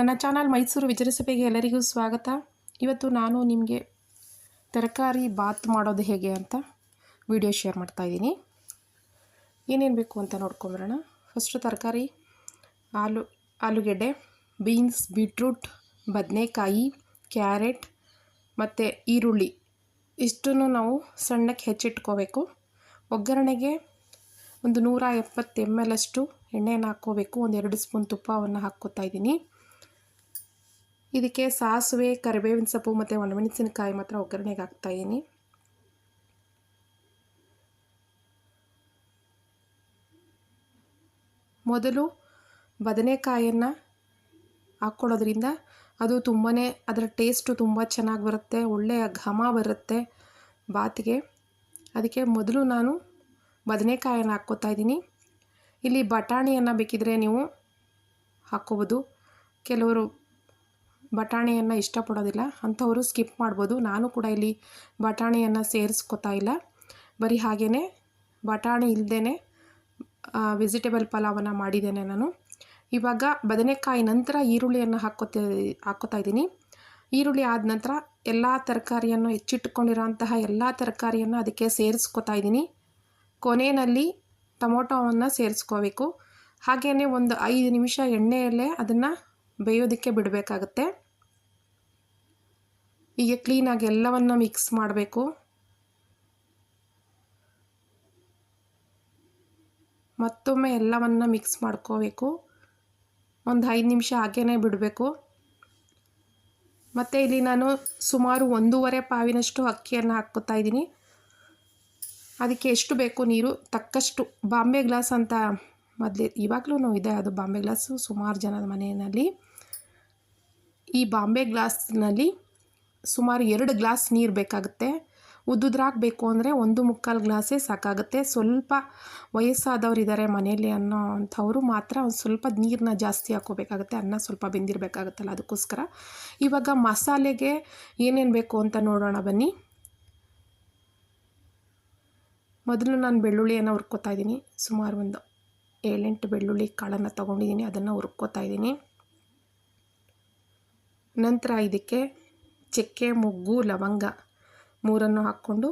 ನನ್ನ ಚಾನಲ್ ಮೈಸೂರು ವಿಜಯಸಭೆಗೆ ಎಲ್ಲರಿಗೂ ಸ್ವಾಗತ. ಇವತ್ತು ನಾನು ನಿಮಗೆ ತರಕಾರಿ ಬಾತ್ ಮಾಡೋದು ಹೇಗೆ ಅಂತ ವಿಡಿಯೋ ಶೇರ್ ಮಾಡ್ತಾ ಇದ್ದೀನಿ. ಏನೇನು ಬೇಕು ಅಂತ ನೋಡ್ಕೊಂಬರೋಣ. ಫಸ್ಟು ತರಕಾರಿ, ಆಲು, ಆಲೂಗೆಡ್ಡೆ, ಬೀನ್ಸ್, ಬೀಟ್ರೂಟ್, ಬದನೆಕಾಯಿ, ಕ್ಯಾರೆಟ್ ಮತ್ತು ಈರುಳ್ಳಿ. ಇಷ್ಟನ್ನು ನಾವು ಸಣ್ಣಕ್ಕೆ ಹೆಚ್ಚಿಟ್ಕೋಬೇಕು. ಒಗ್ಗರಣೆಗೆ ಒಂದು ನೂರ ಎಪ್ಪತ್ತು ಎಂ ಎಲ್ ಅಷ್ಟು ಎಣ್ಣೆಯನ್ನು ಹಾಕ್ಕೋಬೇಕು. ಒಂದು ಎರಡು ಸ್ಪೂನ್ ತುಪ್ಪವನ್ನು ಹಾಕ್ಕೋತಾ ಇದ್ದೀನಿ. ಇದಕ್ಕೆ ಸಾಸಿವೆ, ಕರಿಬೇವಿನ ಸೊಪ್ಪು ಮತ್ತು ಒಣಮೆಣಸಿನಕಾಯಿ ಮಾತ್ರ ಒಗ್ಗರಣೆಗೆ ಹಾಕ್ತಾಯಿದ್ದೀನಿ ಮೊದಲು ಬದನೆಕಾಯನ್ನು ಹಾಕ್ಕೊಳ್ಳೋದ್ರಿಂದ ಅದು ತುಂಬಾ ಅದರ ಟೇಸ್ಟು ತುಂಬ ಚೆನ್ನಾಗಿ ಬರುತ್ತೆ ಒಳ್ಳೆಯ ಘಮ ಬರುತ್ತೆ ಬಾತಿಗೆ. ಅದಕ್ಕೆ ಮೊದಲು ನಾನು ಬದನೆಕಾಯನ್ನು ಹಾಕ್ಕೋತಾ ಇದ್ದೀನಿ ಇಲ್ಲಿ ಬಟಾಣಿಯನ್ನು ಬೇಕಿದ್ರೆ ನೀವು ಹಾಕ್ಕೋಬೋದು. ಕೆಲವರು ಬಟಾಣಿಯನ್ನು ಇಷ್ಟಪಡೋದಿಲ್ಲ. ಅಂಥವರು ಸ್ಕಿಪ್ ಮಾಡ್ಬೋದು. ನಾನು ಕೂಡ ಇಲ್ಲಿ ಬಟಾಣಿಯನ್ನು ಸೇರಿಸ್ಕೊತಾ ಇಲ್ಲ. ಬರೀ ಹಾಗೆಯೇ ಬಟಾಣಿ ಇಲ್ಲದೇ ವೆಜಿಟೇಬಲ್ ಪಲಾವನ್ನು ಮಾಡಿದ್ದೇನೆ ನಾನು. ಇವಾಗ ಬದನೆಕಾಯಿ ನಂತರ ಈರುಳ್ಳಿಯನ್ನು ಹಾಕ್ಕೋತಾ ಹಾಕ್ಕೋತಾ ಇದ್ದೀನಿ. ಈರುಳ್ಳಿ ಆದ ನಂತರ ಎಲ್ಲ ತರಕಾರಿಯನ್ನು ಹೆಚ್ಚಿಟ್ಕೊಂಡಿರೋಂತಹ ಎಲ್ಲ ತರಕಾರಿಯನ್ನು ಅದಕ್ಕೆ ಸೇರಿಸ್ಕೊತಾ ಇದ್ದೀನಿ. ಕೊನೆಯಲ್ಲಿ ಟೊಮೊಟೊವನ್ನು ಸೇರಿಸ್ಕೋಬೇಕು. ಹಾಗೆಯೇ ಒಂದು ಐದು ನಿಮಿಷ ಎಣ್ಣೆಯಲ್ಲೇ ಅದನ್ನು ಬೇಯೋದಕ್ಕೆ ಬಿಡಬೇಕಾಗತ್ತೆ. ಹೀಗೆ ಕ್ಲೀನಾಗಿ ಎಲ್ಲವನ್ನು ಮಿಕ್ಸ್ ಮಾಡಬೇಕು. ಮತ್ತೊಮ್ಮೆ ಎಲ್ಲವನ್ನು ಮಿಕ್ಸ್ ಮಾಡ್ಕೋಬೇಕು. ಒಂದು ಐದು ನಿಮಿಷ ಹಾಗೇ ಬಿಡಬೇಕು. ಮತ್ತು ಇಲ್ಲಿ ನಾನು ಸುಮಾರು ಒಂದೂವರೆ ಪಾವಿನಷ್ಟು ಅಕ್ಕಿಯನ್ನು ಹಾಕ್ಕೋತಾ ಇದ್ದೀನಿ. ಅದಕ್ಕೆ ಎಷ್ಟು ಬೇಕು ನೀರು? ತಕ್ಕಷ್ಟು ಬಾಂಬೆ ಗ್ಲಾಸ್ ಅಂತ ಮೊದಲೇ ಇವಾಗಲೂ ಇದೆ, ಅದು ಬಾಂಬೆ ಗ್ಲಾಸು ಸುಮಾರು ಜನದ ಮನೆಯಲ್ಲಿ. ಈ ಬಾಂಬೆ ಗ್ಲಾಸ್ನಲ್ಲಿ ಸುಮಾರು ಎರಡು ಗ್ಲಾಸ್ ನೀರು ಬೇಕಾಗುತ್ತೆ. ಉದ್ದುದ್ರಾಗಬೇಕು ಅಂದರೆ ಒಂದು ಮುಕ್ಕಾಲು ಗ್ಲಾಸೇ ಸಾಕಾಗುತ್ತೆ. ಸ್ವಲ್ಪ ವಯಸ್ಸಾದವ್ರು ಇದ್ದಾರೆ ಮನೆಯಲ್ಲಿ ಅನ್ನೋ ಅಂಥವರು ಮಾತ್ರ ಒಂದು ಸ್ವಲ್ಪ ನೀರನ್ನ ಜಾಸ್ತಿ ಹಾಕೋಬೇಕಾಗುತ್ತೆ ಅನ್ನ ಸ್ವಲ್ಪ ಬೆಂದಿರಬೇಕಾಗುತ್ತಲ್ಲ ಅದಕ್ಕೋಸ್ಕರ. ಇವಾಗ ಮಸಾಲೆಗೆ ಏನೇನು ಬೇಕು ಅಂತ ನೋಡೋಣ ಬನ್ನಿ. ಮೊದಲು ನಾನು ಬೆಳ್ಳುಳ್ಳಿಯನ್ನು ಹುರ್ಕೋತಾ ಇದ್ದೀನಿ. ಸುಮಾರು ಒಂದು ಏಳೆಂಟು ಬೆಳ್ಳುಳ್ಳಿ ಕಾಳನ್ನು ತೊಗೊಂಡಿದ್ದೀನಿ. ಅದನ್ನು ಹುರ್ಕೋತಾ ಇದ್ದೀನಿ. ನಂತರ ಇದಕ್ಕೆ ಚಕ್ಕೆ, ಮೊಗ್ಗು, ಲವಂಗ ಮೂರನ್ನು ಹಾಕ್ಕೊಂಡು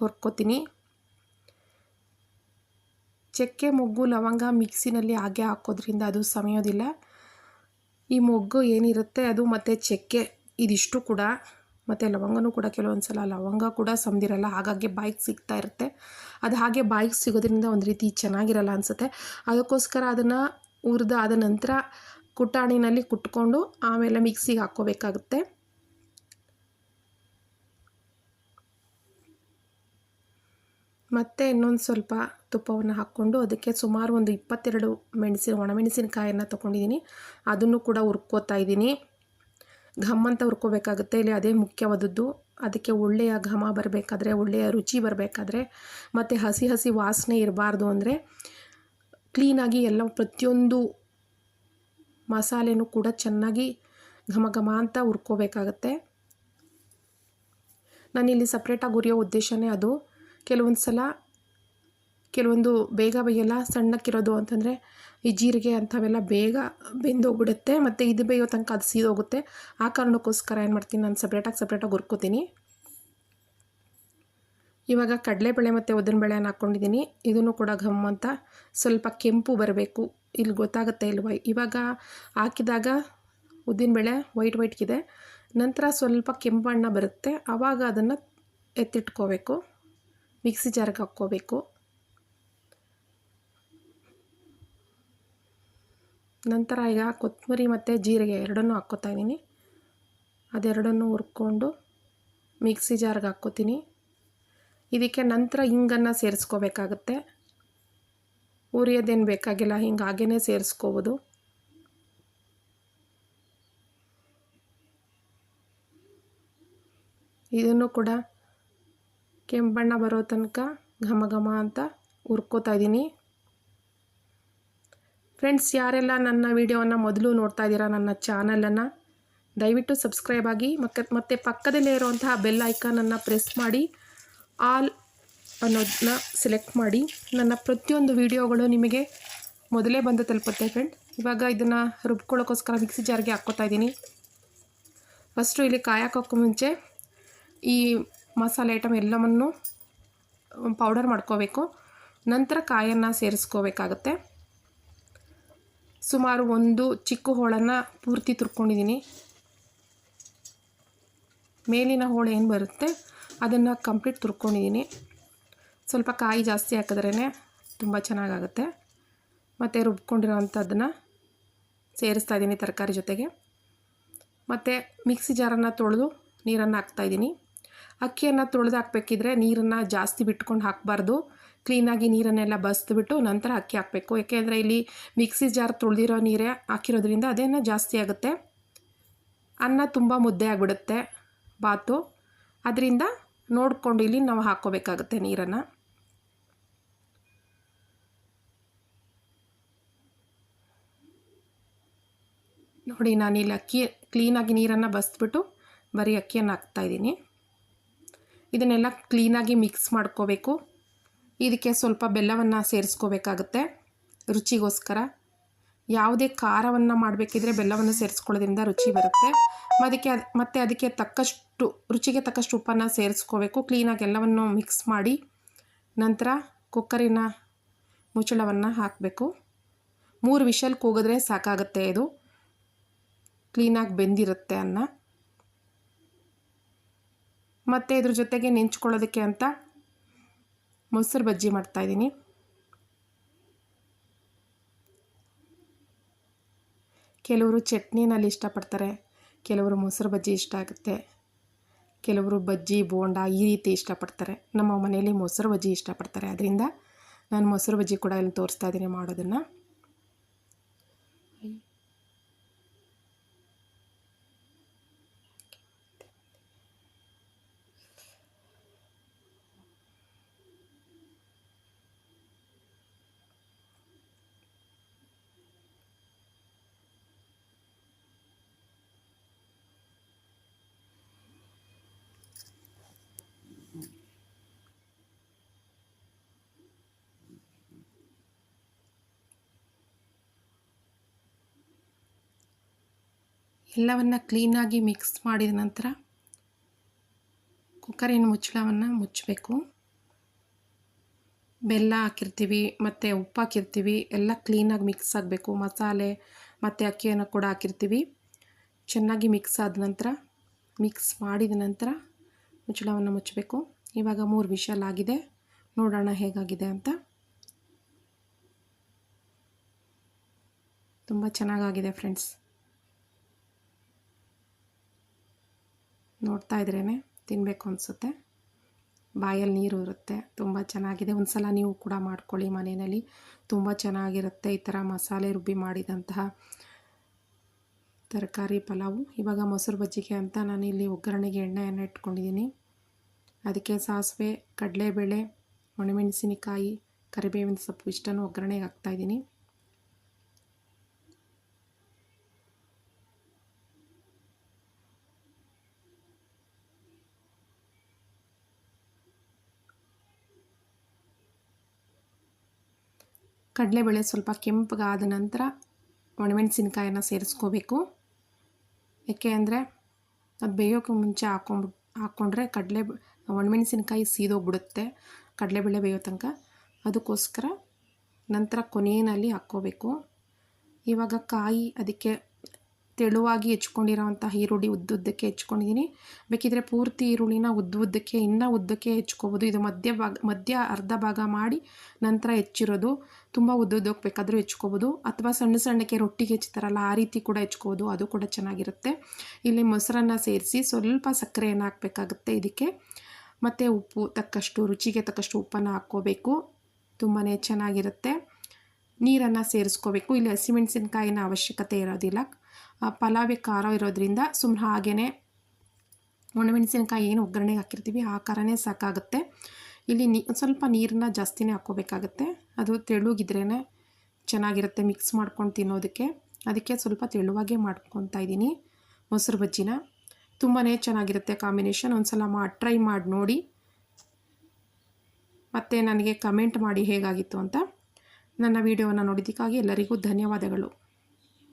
ಹುರ್ಕೋತೀನಿ. ಚಕ್ಕೆ, ಮೊಗ್ಗು, ಲವಂಗ ಮಿಕ್ಸಿನಲ್ಲಿ ಹಾಗೆ ಹಾಕೋದ್ರಿಂದ ಅದು ಸಮಯೋದಿಲ್ಲ. ಈ ಮೊಗ್ಗು ಏನಿರುತ್ತೆ ಅದು ಮತ್ತು ಚಕ್ಕೆ ಇದಿಷ್ಟು ಕೂಡ, ಮತ್ತು ಲವಂಗನೂ ಕೂಡ ಕೆಲವೊಂದು ಸಲ ಲವಂಗ ಕೂಡ ಸಮದಿರಲ್ಲ, ಹಾಗಾಗಿ ಬಾಯಿಗೆ ಸಿಗ್ತಾ ಇರುತ್ತೆ. ಅದು ಹಾಗೆ ಬಾಯಿಗೆ ಸಿಗೋದ್ರಿಂದ ಒಂದು ರೀತಿ ಚೆನ್ನಾಗಿರಲ್ಲ ಅನಿಸುತ್ತೆ. ಅದಕ್ಕೋಸ್ಕರ ಅದನ್ನು ಹುರಿದಾದ ನಂತರ ಕುಟ್ಟಾಣಿನಲ್ಲಿ ಕುಟ್ಕೊಂಡು ಆಮೇಲೆ ಮಿಕ್ಸಿಗೆ ಹಾಕ್ಕೋಬೇಕಾಗುತ್ತೆ. ಮತ್ತು ಇನ್ನೊಂದು ಸ್ವಲ್ಪ ತುಪ್ಪವನ್ನು ಹಾಕ್ಕೊಂಡು ಅದಕ್ಕೆ ಸುಮಾರು ಒಂದು ಇಪ್ಪತ್ತೆರಡು ಮೆಣಸಿನ ಒಣಮೆಣಸಿನಕಾಯನ್ನು ತೊಗೊಂಡಿದ್ದೀನಿ. ಅದನ್ನು ಕೂಡ ಹುರ್ಕೋತಾ ಇದ್ದೀನಿ. ಘಮ್ ಅಂತ ಹುರ್ಕೋಬೇಕಾಗುತ್ತೆ. ಇಲ್ಲಿ ಅದೇ ಮುಖ್ಯವಾದದ್ದು. ಅದಕ್ಕೆ ಒಳ್ಳೆಯ ಘಮ ಬರಬೇಕಾದ್ರೆ, ಒಳ್ಳೆಯ ರುಚಿ ಬರಬೇಕಾದ್ರೆ, ಮತ್ತು ಹಸಿ ಹಸಿ ವಾಸನೆ ಇರಬಾರ್ದು ಅಂದರೆ ಕ್ಲೀನಾಗಿ ಎಲ್ಲ ಪ್ರತಿಯೊಂದು ಮಸಾಲೆನೂ ಕೂಡ ಚೆನ್ನಾಗಿ ಘಮ ಘಮ ಅಂತ ಹುರ್ಕೋಬೇಕಾಗತ್ತೆ. ನಾನಿಲ್ಲಿ ಸಪ್ರೇಟಾಗಿ ಹುರಿಯೋ ಉದ್ದೇಶನೇ ಅದು. ಕೆಲವೊಂದು ಸಲ ಕೆಲವೊಂದು ಬೇಗ ಬೇಯಲ್ಲ, ಸಣ್ಣಕ್ಕಿರೋದು ಅಂತಂದರೆ ಈ ಜೀರಿಗೆ ಅಂಥವೆಲ್ಲ ಬೇಗ ಬೆಂದೋಗ್ಬಿಡುತ್ತೆ, ಮತ್ತು ಇದು ಬೇಯೋ ತನಕ ಅದು ಸೀದೋಗುತ್ತೆ. ಆ ಕಾರಣಕ್ಕೋಸ್ಕರ ಏನು ಮಾಡ್ತೀನಿ ನಾನು ಸಪ್ರೇಟಾಗಿ ಸಪ್ರೇಟಾಗಿ ಹುರ್ಕೋತೀನಿ. ಇವಾಗ ಕಡಲೆಬೇಳೆ ಮತ್ತು ಉದ್ದಿನಬೇಳೆಯನ್ನು ಹಾಕ್ಕೊಂಡಿದ್ದೀನಿ ಇದನ್ನು ಕೂಡ ಘಮ್ ಅಂತ ಸ್ವಲ್ಪ ಕೆಂಪು ಬರಬೇಕು. ಇಲ್ಲಿ ಗೊತ್ತಾಗುತ್ತೆ ಇಲ್ವ? ಇವಾಗ ಹಾಕಿದಾಗ ಉದ್ದಿನ ಬೇಳೆ ವೈಟ್ ವೈಟ್ಗಿದೆ ನಂತರ ಸ್ವಲ್ಪ ಕೆಂಪು ಬಣ್ಣ ಬರುತ್ತೆ. ಆವಾಗ ಅದನ್ನು ಎತ್ತಿಟ್ಕೋಬೇಕು. ಮಿಕ್ಸಿ ಜಾರಿಗೆ ಹಾಕ್ಕೋಬೇಕು. ನಂತರ ಈಗ ಕೊತ್ತಂಬರಿ ಮತ್ತು ಜೀರಿಗೆ ಎರಡನ್ನೂ ಹಾಕ್ಕೋತಾ ಇದ್ದೀನಿ ಅದೆರಡನ್ನೂ ಹುರ್ಕೊಂಡು ಮಿಕ್ಸಿ ಜಾರಿಗೆ ಹಾಕ್ಕೋತೀನಿ. ಇದಕ್ಕೆ ನಂತರ ಹಿಂಗನ್ನು ಸೇರಿಸ್ಕೋಬೇಕಾಗತ್ತೆ. ಉರಿಯೋದೇನು ಬೇಕಾಗಿಲ್ಲ, ಹಿಂಗೆ ಹಾಗೇ ಸೇರಿಸ್ಕೋಬೋದು. ಇದನ್ನು ಕೂಡ ಕೆಂಪಣ್ಣ ಬರೋ ತನಕ ಘಮ ಘಮ ಅಂತ ಹುರ್ಕೋತಾ ಇದ್ದೀನಿ ಫ್ರೆಂಡ್ಸ್, ಯಾರೆಲ್ಲ ನನ್ನ ವಿಡಿಯೋವನ್ನು ಮೊದಲು ನೋಡ್ತಾ ಇದ್ದೀರಾ, ನನ್ನ ಚಾನಲನ್ನು, ದಯವಿಟ್ಟು ಸಬ್ಸ್ಕ್ರೈಬ್ ಆಗಿ ಮತ್ತು ಮತ್ತು ಪಕ್ಕದಲ್ಲೇ ಇರುವಂತಹ ಬೆಲ್ ಐಕಾನನ್ನು ಪ್ರೆಸ್ ಮಾಡಿ. ಆಲ್ ಅನ್ನೋದನ್ನ ಸೆಲೆಕ್ಟ್ ಮಾಡಿ ನನ್ನ ಪ್ರತಿಯೊಂದು ವಿಡಿಯೋಗಳು ನಿಮಗೆ ಮೊದಲೇ ಬಂದು ತಲುಪುತ್ತೆ ಫ್ರೆಂಡ್ ಇವಾಗ ಇದನ್ನು ರುಬ್ಕೊಳ್ಳೋಕ್ಕೋಸ್ಕರ ಮಿಕ್ಸಿ ಜಾರ್ಗೆ ಹಾಕ್ಕೋತಾ ಇದ್ದೀನಿ. ಫಸ್ಟು ಇಲ್ಲಿ ಕಾಯಿ ಹಾಕೋಕ್ಕೂ ಮುಂಚೆ ಈ ಮಸಾಲೆ ಐಟಮ್ ಎಲ್ಲವನ್ನು ಪೌಡರ್ ಮಾಡ್ಕೋಬೇಕು. ನಂತರ ಕಾಯನ್ನು ಸೇರಿಸ್ಕೋಬೇಕಾಗತ್ತೆ. ಸುಮಾರು ಒಂದು ಚಿಕ್ಕ ಹೋಳನ್ನು ಪೂರ್ತಿ ತುರ್ಕೊಂಡಿದ್ದೀನಿ. ಮೇಲಿನ ಹೋಳು ಏನು ಬರುತ್ತೆ? ಅದನ್ನು ಕಂಪ್ಲೀಟ್ ತುರ್ಕೊಂಡಿದ್ದೀನಿ. ಸ್ವಲ್ಪ ಕಾಯಿ ಜಾಸ್ತಿ ಹಾಕಿದ್ರೇ ತುಂಬ ಚೆನ್ನಾಗಾಗುತ್ತೆ. ಮತ್ತು ರುಬ್ಕೊಂಡಿರೋವಂಥದ್ದನ್ನು ಸೇರಿಸ್ತಾ ಇದ್ದೀನಿ ತರಕಾರಿ ಜೊತೆಗೆ. ಮತ್ತು ಮಿಕ್ಸಿ ಜಾರನ್ನು ತೊಳೆದು ನೀರನ್ನು ಹಾಕ್ತಾಯಿದ್ದೀನಿ ಅಕ್ಕಿಯನ್ನು ತೊಳೆದು ಹಾಕಬೇಕಿದ್ರೆ ನೀರನ್ನು ಜಾಸ್ತಿ ಬಿಟ್ಕೊಂಡು ಹಾಕಬಾರ್ದು. ಕ್ಲೀನಾಗಿ ನೀರನ್ನೆಲ್ಲ ಬಸ್ದುಬಿಟ್ಟು ನಂತರ ಅಕ್ಕಿ ಹಾಕಬೇಕು. ಯಾಕೆಂದರೆ ಇಲ್ಲಿ ಮಿಕ್ಸಿ ಜಾರ್ ತೊಳೆದಿರೋ ನೀರೇ ಹಾಕಿರೋದ್ರಿಂದ ಅದೇನು ಜಾಸ್ತಿ ಆಗುತ್ತೆ. ಅನ್ನ ತುಂಬ ಮುದ್ದೆ ಆಗಿಬಿಡುತ್ತೆ ಬಾತು. ಅದರಿಂದ ನೋಡಿಕೊಂಡು ಇಲ್ಲಿ ನಾವು ಹಾಕ್ಕೋಬೇಕಾಗುತ್ತೆ ನೀರನ್ನು. ನೋಡಿ ನಾನಿಲ್ಲಿ ಅಕ್ಕಿ ಕ್ಲೀನಾಗಿ ನೀರನ್ನು ಬಸ್ಬಿಟ್ಟು ಬರೀ ಅಕ್ಕಿಯನ್ನು ಹಾಕ್ತಾಯಿದ್ದೀನಿ ಇದನ್ನೆಲ್ಲ ಕ್ಲೀನಾಗಿ ಮಿಕ್ಸ್ ಮಾಡ್ಕೋಬೇಕು. ಇದಕ್ಕೆ ಸ್ವಲ್ಪ ಬೆಲ್ಲವನ್ನು ಸೇರಿಸ್ಕೋಬೇಕಾಗುತ್ತೆ ರುಚಿಗೋಸ್ಕರ. ಯಾವುದೇ ಖಾರವನ್ನು ಮಾಡಬೇಕಿದ್ರೆ ಬೆಲ್ಲವನ್ನು ಸೇರಿಸ್ಕೊಳ್ಳೋದ್ರಿಂದ ರುಚಿ ಬರುತ್ತೆ. ಅದಕ್ಕೆ ಮತ್ತು ಅದಕ್ಕೆ ತಕ್ಕಷ್ಟು, ರುಚಿಗೆ ತಕ್ಕಷ್ಟು ಉಪ್ಪನ್ನು ಸೇರಿಸ್ಕೋಬೇಕು. ಕ್ಲೀನಾಗಿ ಎಲ್ಲವನ್ನು ಮಿಕ್ಸ್ ಮಾಡಿ ನಂತರ ಕುಕ್ಕರಿನ ಮುಚ್ಚಳವನ್ನು ಹಾಕಬೇಕು. ಮೂರು ವಿಷಲ್ ಕೂಗಿದ್ರೆ ಸಾಕಾಗುತ್ತೆ ಇದು. ಕ್ಲೀನಾಗಿ ಬೆಂದಿರುತ್ತೆ ಅನ್ನ. ಮತ್ತು ಇದ್ರ ಜೊತೆಗೆ ನೆಂಚ್ಕೊಳ್ಳೋದಕ್ಕೆ ಅಂತ ಮೊಸರು ಬಜ್ಜಿ ಮಾಡ್ತಾಯಿದ್ದೀನಿ ಕೆಲವರು ಚಟ್ನಿನಲ್ಲಿ ಇಷ್ಟಪಡ್ತಾರೆ, ಕೆಲವರು ಮೊಸರು ಬಜ್ಜಿ ಇಷ್ಟ ಆಗುತ್ತೆ, ಕೆಲವರು ಬಜ್ಜಿ, ಬೋಂಡ ಈ ರೀತಿ ಇಷ್ಟಪಡ್ತಾರೆ. ನಮ್ಮ ಮನೆಯಲ್ಲಿ ಮೊಸರು ಬಜ್ಜಿ ಇಷ್ಟಪಡ್ತಾರೆ. ಅದರಿಂದ ನಾನು ಮೊಸರು ಬಜ್ಜಿ ಕೂಡ ಇಲ್ಲಿ ತೋರಿಸ್ತಾ ಇದ್ದೀನಿ ಮಾಡೋದನ್ನು. ಎಲ್ಲವನ್ನು ಕ್ಲೀನಾಗಿ ಮಿಕ್ಸ್ ಮಾಡಿದ ನಂತರ ಕುಕ್ಕರಿನ ಮುಚ್ಚಳವನ್ನು ಮುಚ್ಚಬೇಕು. ಬೆಲ್ಲ ಹಾಕಿರ್ತೀವಿ, ಮತ್ತು ಉಪ್ಪು ಹಾಕಿರ್ತೀವಿ, ಎಲ್ಲ ಕ್ಲೀನಾಗಿ ಮಿಕ್ಸ್ ಆಗಬೇಕು. ಮಸಾಲೆ ಮತ್ತು ಅಕ್ಕಿಯನ್ನು ಕೂಡ ಹಾಕಿರ್ತೀವಿ. ಚೆನ್ನಾಗಿ ಮಿಕ್ಸ್ ಆದ ನಂತರ ಮಿಕ್ಸ್ ಮಾಡಿದ ನಂತರ ಮುಚ್ಚಳವನ್ನು ಮುಚ್ಚಬೇಕು. ಇವಾಗ ಮೂರು ವಿಷಲ್ ಆಗಿದೆ. ನೋಡೋಣ ಹೇಗಾಗಿದೆ ಅಂತ. ತುಂಬ ಚೆನ್ನಾಗಾಗಿದೆ ಫ್ರೆಂಡ್ಸ್ ನೋಡ್ತಾ ಇದ್ರೇ ತಿನ್ನಬೇಕು ಅನಿಸುತ್ತೆ. ಬಾಯಲ್ಲಿ ನೀರು ಇರುತ್ತೆ, ತುಂಬ ಚೆನ್ನಾಗಿದೆ. ಒಂದು ಸಲ ನೀವು ಕೂಡ ಮಾಡ್ಕೊಳ್ಳಿ ಮನೆಯಲ್ಲಿ. ತುಂಬ ಚೆನ್ನಾಗಿರುತ್ತೆ ಈ ಥರ ಮಸಾಲೆ ರುಬ್ಬಿ ಮಾಡಿದಂತಹ ತರಕಾರಿ ಪಲಾವು. ಇವಾಗ ಮೊಸರು ಬಜ್ಜಿಗೆ ಅಂತ ನಾನು ಇಲ್ಲಿ ಒಗ್ಗರಣೆಗೆ ಎಣ್ಣೆಯನ್ನು ಇಟ್ಕೊಂಡಿದ್ದೀನಿ. ಅದಕ್ಕೆ ಸಾಸಿವೆ, ಕಡಲೆಬೇಳೆ, ಒಣಮೆಣಸಿನಕಾಯಿ, ಕರಿಬೇವಿನ ಸೊಪ್ಪು ಇಷ್ಟನ್ನು ಒಗ್ಗರಣೆಗೆ ಹಾಕ್ತಾಯಿದ್ದೀನಿ ಕಡಲೆಬೇಳೆ ಸ್ವಲ್ಪ ಕೆಂಪಗಾದ ನಂತರ ಒಣಮೆಣಸಿನ್ಕಾಯನ್ನು ಸೇರಿಸ್ಕೋಬೇಕು. ಯಾಕೆ ಅಂದರೆ ಅದು ಬೇಯೋಕ್ಕೆ ಮುಂಚೆ ಹಾಕೊಂಡ್ ಹಾಕ್ಕೊಂಡ್ರೆ ಕಡಲೆ, ಒಣಮೆಣಸಿನ್ಕಾಯಿ ಸೀದೋಗ್ಬಿಡುತ್ತೆ, ಕಡಲೆಬೇಳೆ ಬೇಯೋ ತನಕ. ಅದಕ್ಕೋಸ್ಕರ ನಂತರ ಕೊನೆಯಲ್ಲಿ ಹಾಕ್ಕೋಬೇಕು. ಇವಾಗ ಕಾಯಿ, ಅದಕ್ಕೆ ತೆಳುವಾಗಿ ಹೆಚ್ಕೊಂಡಿರೋವಂಥ ಈರುಳ್ಳಿ ಉದ್ದುದ್ದಕ್ಕೆ ಹೆಚ್ಕೊಂಡಿದ್ದೀನಿ. ಬೇಕಿದ್ರೆ ಪೂರ್ತಿ ಈರುಳ್ಳಿನ ಉದ್ದು ಉದ್ದಕ್ಕೆ ಇನ್ನೂ ಉದ್ದಕ್ಕೆ ಹೆಚ್ಕೋಬೋದು. ಇದು ಮಧ್ಯ ಭಾಗ, ಮಧ್ಯ ಅರ್ಧ ಭಾಗ ಮಾಡಿ ನಂತರ ಹೆಚ್ಚಿರೋದು. ತುಂಬ ಉದ್ದುದ್ದಕ್ಕೆ ಬೇಕಾದರೂ ಹೆಚ್ಕೋಬೋದು. ಅಥವಾ ಸಣ್ಣ ಸಣ್ಣಕ್ಕೆ ರೊಟ್ಟಿಗೆ ಹೆಚ್ಚುತ್ತಾರಲ್ಲ ಆ ರೀತಿ ಕೂಡ ಹೆಚ್ಕೋಬೋದು. ಅದು ಕೂಡ ಚೆನ್ನಾಗಿರುತ್ತೆ. ಇಲ್ಲಿ ಮೊಸರನ್ನು ಸೇರಿಸಿ ಸ್ವಲ್ಪ ಸಕ್ಕರೆಯನ್ನು ಹಾಕಬೇಕಾಗುತ್ತೆ ಇದಕ್ಕೆ. ಮತ್ತು ಉಪ್ಪು, ತಕ್ಕಷ್ಟು, ರುಚಿಗೆ ತಕ್ಕಷ್ಟು ಉಪ್ಪನ್ನು ಹಾಕ್ಕೋಬೇಕು. ತುಂಬಾ ಚೆನ್ನಾಗಿರುತ್ತೆ. ನೀರನ್ನು ಸೇರಿಸ್ಕೋಬೇಕು. ಇಲ್ಲಿ ಹಸಿಮೆಣಸಿನ್ಕಾಯಿನ ಅವಶ್ಯಕತೆ ಇರೋದಿಲ್ಲ. ಪಲಾವೆ ಖಾರ ಇರೋದ್ರಿಂದ ಸುಮ್ಮನೆ ಹಾಗೇ ಒಣಮೆಣಸಿನ್ಕಾಯಿ ಏನು ಒಗ್ಗರಣೆಗೆ ಹಾಕಿರ್ತೀವಿ, ಆ ಖಾರನೇ ಸಾಕಾಗುತ್ತೆ. ಇಲ್ಲಿ ನೀ, ಸ್ವಲ್ಪ ನೀರನ್ನ ಜಾಸ್ತಿನೇ ಹಾಕ್ಕೋಬೇಕಾಗತ್ತೆ. ಅದು ತೆಳುಗಿದ್ರೇ ಚೆನ್ನಾಗಿರುತ್ತೆ ಮಿಕ್ಸ್ ಮಾಡ್ಕೊಂಡು ತಿನ್ನೋದಕ್ಕೆ. ಅದಕ್ಕೆ ಸ್ವಲ್ಪ ತೆಳುವಾಗೇ ಮಾಡ್ಕೊತಾ ಇದ್ದೀನಿ ಮೊಸರು ಬಜ್ಜಿನ. ತುಂಬಾ ಚೆನ್ನಾಗಿರುತ್ತೆ ಕಾಂಬಿನೇಷನ್. ಒಂದು ಸಲ ಮಾಡಿ ಟ್ರೈ ಮಾಡಿ ನೋಡಿ. ಮತ್ತು ನನಗೆ ಕಮೆಂಟ್ ಮಾಡಿ ಹೇಗಾಗಿತ್ತು ಅಂತ. ನನ್ನ ವಿಡಿಯೋವನ್ನು ನೋಡಿದ್ದಕ್ಕಾಗಿ ಎಲ್ಲರಿಗೂ ಧನ್ಯವಾದಗಳು.